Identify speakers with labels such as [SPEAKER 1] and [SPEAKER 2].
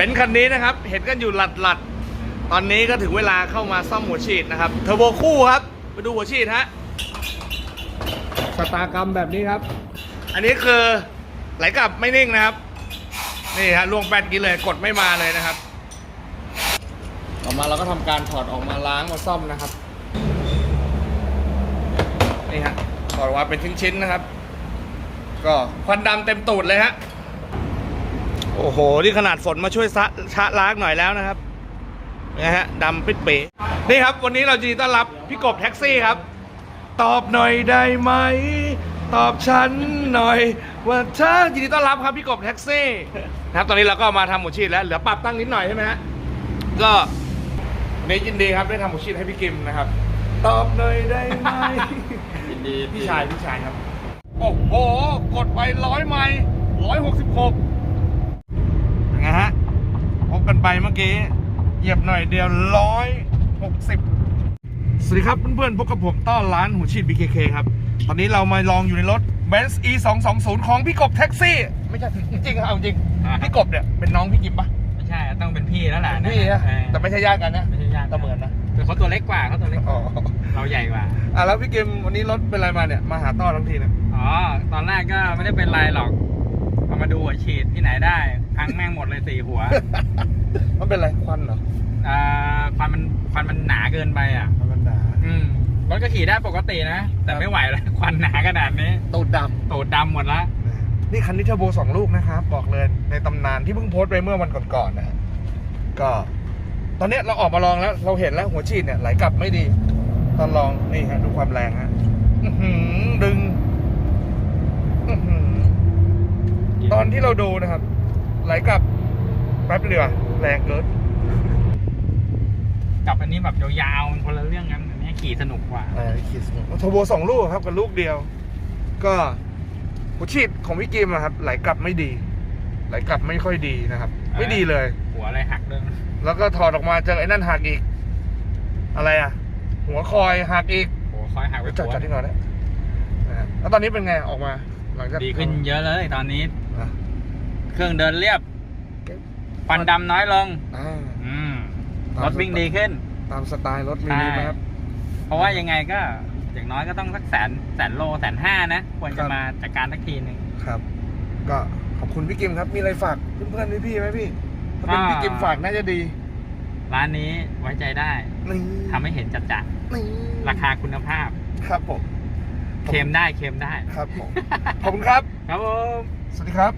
[SPEAKER 1] บนซ์คันนี้นะครับ เห็นกันอยู่หลัดหลัดๆตอนนี้ก็ถึงเวลาเข้ามาซ่อมหัวฉีดนะครับ เทอร์โบคู่ครับ ไปดูหัวฉีดฮะชะตากรรมแบบนี้ครับ อันนี้คือไหลกลับไม่นิ่งนะครับ นี่ฮะล่วงแปดกินเลยกดไม่มาเลยนะครับ ต่อมาเราก็ทำการถอดออกมาล้างมาซ่อมนะครับ นี่ฮะถอดออกมาเป็นชิ้นๆนะครับ ก็ควันดำเต็มตูดเลยฮะ โอ้โห นี่ขนาดฝนมาช่วยซะชะล้างหน่อยแล้วนะครับนะฮะดำปิดเป๋นี่ครับ วันนี้เราจะต้อนรับพี่กบแท็กซี่ครับ ตอบหน่อยได้ไหม ตอบฉันหน่อยว่าเธอยินดีต้อนรับครับพี่กบแท็กซี่นะครับ ตอนนี้เราก็มาทำหมูชีดแล้ว เหลือปรับตั้งนิดหน่อยใช่ไหมฮะก็วันนี้ยินดีครับได้ทำหมูชีดให้พี่กิมนะครับ ตอบหน่อยได้ไหม
[SPEAKER 2] ยินดี
[SPEAKER 1] พี่ชายพี่ชายครับ โอ้โห กดไปร้อยไมล์ร้อยหกสิบหกไงฮะพบกัน ไปเมื่อกี้ เหยียบหน่อยเดียวร้อยหกสิบสวัสดีครับเพื่อนๆพบกับผมต้อนร้านหูชีด BKK ครับ ตอนนี้เรามาลองอยู่ในรถ Benz E 2 2 0ของพี่กบแท็กซี่ ไม่ใช่ จริงๆเอาจริง พี่กบเนี่ยเป็นน้องพี่กิมปะ
[SPEAKER 2] ไม่ใช่ต้องเป็นพี่แล้วแหละ
[SPEAKER 1] พี่นะ
[SPEAKER 2] เออ
[SPEAKER 1] แต่ไม่ใช่ญาติกันนะ
[SPEAKER 2] ไม่ใช่ญาติ
[SPEAKER 1] แต่เหมือนนะ
[SPEAKER 2] คือเขาตัวเล็กกว่าเขาตัวเล็กก
[SPEAKER 1] อ๋อ
[SPEAKER 2] ว่าเราใหญ่กว่า
[SPEAKER 1] อะแล้วพี่กิมวันนี้รถเป็นอะไรมาเนี่ยมาหาต้อทั้งทีนะ
[SPEAKER 2] อ๋อตอนแรกก็ไม่ได้เป็นไรหรอกเอามาดูหัวฉีดที่ไหนได้ พังแม่งหมดเลยสี่หัว
[SPEAKER 1] มันเป็นอะไรควันเหรอ
[SPEAKER 2] อ่าควันมันควันมันหนาเกินไปอะ
[SPEAKER 1] มันหนา
[SPEAKER 2] อืมรถก็ขี่ได้ปกตินะ แต่ไม่ไหวแล้วควันหนาขนาดนี้
[SPEAKER 1] ตูดด
[SPEAKER 2] ตูดดำหมดละำ
[SPEAKER 1] นี่คันนี้เทอร์โบสองลูกนะครับ บอกเลยในตำนานที่เพิ่งโพสต์ไปเมื่อวันก่อนๆนะฮะก็ ตอนเนี้ยเราออกมาลองแล้วเราเห็นแล้วหัวฉีดเนี่ยไหลกลับไม่ดี ตอนลองนี่ฮะดูความแรงฮะอื้อหือดึงอื้อหือตอนที่เราดูนะครับ ไหลกลับแป๊บเดียวาแรงเกิน
[SPEAKER 2] กับอันนี้แบบยาวๆมันคนละเรื่องกันอันนี้ขี่สนุกกว่า
[SPEAKER 1] อ่าขีดสมองเทอร์โบสองลูกครับกับลูกเดียว ก็หัวฉีดของพี่กิมอะครับ ไหลกลับไม่ดี ไหลกลับไม่ค่อยดีนะครับ ไม่ดีเลย
[SPEAKER 2] หัวอะไรหักด้วย
[SPEAKER 1] แล้วก็ถอดออกมาเจอไอ้นั่นหักอีก อะไรอะ หัวคอยหักอีก
[SPEAKER 2] หัวคอยหักไป
[SPEAKER 1] จัด
[SPEAKER 2] หัว
[SPEAKER 1] จัดที่ก่อนนะนะฮะแล้วตอนนี้เป็นไงออกมา หลังจาก
[SPEAKER 2] ดีขึ้นเยอะเลยตอนนี้
[SPEAKER 1] อะ
[SPEAKER 2] เครื่องเดินเรียบควันดำน้อยลง
[SPEAKER 1] อ่า
[SPEAKER 2] อืม
[SPEAKER 1] ตาม
[SPEAKER 2] รถวิ่งดีขึ้น
[SPEAKER 1] ตามสไตล์รถมีนี้ไหมครับ
[SPEAKER 2] เพราะว่ายังไงก็อย่างน้อยก็ต้องสักแสนแสนโลแสนห้านะ ควร
[SPEAKER 1] ครั
[SPEAKER 2] จะ
[SPEAKER 1] บ
[SPEAKER 2] มาจัดการสักทีหนึ่ง
[SPEAKER 1] ครับ ก็ขอบคุณพี่กิมครับ มีอะไรฝากเพื่อนๆพี่ๆไหมพี่ถ้าเป็น
[SPEAKER 2] อ่า
[SPEAKER 1] พี่กิมฝากน่าจะดี
[SPEAKER 2] ร้านนี้ไว้ใจได้
[SPEAKER 1] นี่
[SPEAKER 2] ทำให้เห็นจัดจัด
[SPEAKER 1] นี่
[SPEAKER 2] ๆราคาคุณภาพ
[SPEAKER 1] ครับผม
[SPEAKER 2] เค็มได้เค็มได้
[SPEAKER 1] ครับผม ขอบคุณครับ
[SPEAKER 2] ครับผม
[SPEAKER 1] สวัสดีครับ